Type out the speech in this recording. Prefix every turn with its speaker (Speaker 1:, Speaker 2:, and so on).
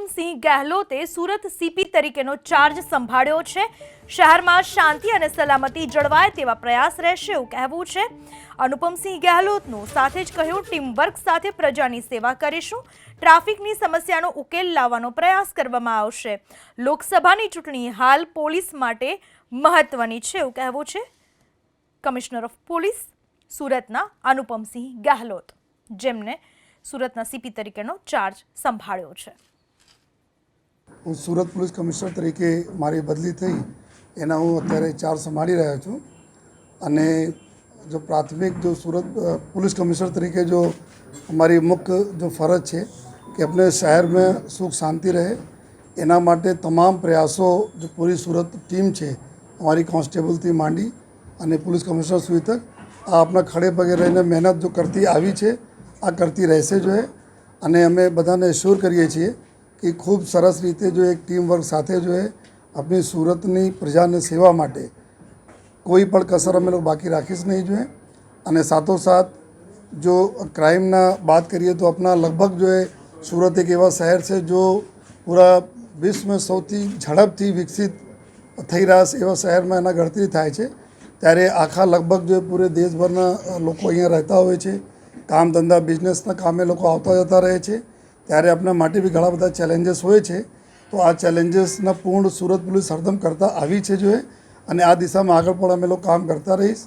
Speaker 1: અનુપમસિંહ ગહેલોતે સુરત સીપી તરીકેનો ચાર્જ સંભાળ્યો છે. શહેરમાં શાંતિ અને સલામતી જળવાય તેવા પ્રયાસ રહેશે એવું કહેવું છે. અનુપમસિંહ ગેહલોતનું સાથે જ કહ્યું ટીમવર્ક સાથે પ્રજાની સેવા કરીશું. ટ્રાફિકની સમસ્યાનો ઉકેલ લાવવાનો પ્રયાસ કરવામાં આવશે. લોકસભાની ચૂંટણી હાલ પોલીસ માટે મહત્વની છે, એવું કહેવું છે. કમિશનર ઓફ પોલીસ, સુરતના અનુપમસિંહ ગેહલોત, જેમને સુરતના સીપી તરીકેનો ચાર્જ સંભાળ્યો છે.
Speaker 2: હું સુરત પોલીસ કમિશનર તરીકે મારી બદલી થઈ, એના હું અત્યારે ચાર્જ સંભાળી રહ્યો છું. અને જો પ્રાથમિક જો સુરત પોલીસ કમિશનર તરીકે જો અમારી મુખ્ય જો ફરજ છે કે આપણે શહેરમાં સુખ શાંતિ રહે, એના માટે તમામ પ્રયાસો જે પૂરી સુરત ટીમ છે, અમારી કોન્સ્ટેબલથી માંડી અને પોલીસ કમિશનર સુધી તક, આ આપણા ખડે પગે રહીને મહેનત જો કરતી આવી છે, આ કરતી રહેશે જોઈએ અને અમે બધાને શ્યોર કરીએ છીએ કે ખૂબ સરસ રીતે જો એક ટીમ વર્ક સાથે જો એ આપણી સુરતની પ્રજાની સેવા માટે કોઈ પણ કસર અમે લોકો બાકી રાખીશ નહીં જોઈએ અને સાથોસાથ જો ક્રાઇમના વાત કરીએ તો આપણા લગભગ જો એ સુરત એક એવા શહેર છે જો પૂરા વિશ્વમાં સૌથી ઝડપથી વિકસિત થઈ રહ્યા છે એવા શહેરમાં એના ગણતરી થાય છે. ત્યારે આખા લગભગ જો એ પૂરે દેશભરના લોકો અહીંયા રહેતા હોય છે. કામ ધંધા બિઝનેસના કામે લોકો આવતા જતા રહે છે. ત્યારે આપણા માટે બી ઘણા બધા ચેલેન્જીસ હોય છે. તો આ ચેલેન્જીસના પૂર્ણ સુરત પોલીસ હરદમ કરતા આવી છે જોઈએ અને આ દિશામાં આગળ પણ અમે લોકો કામ કરતા રહીશ.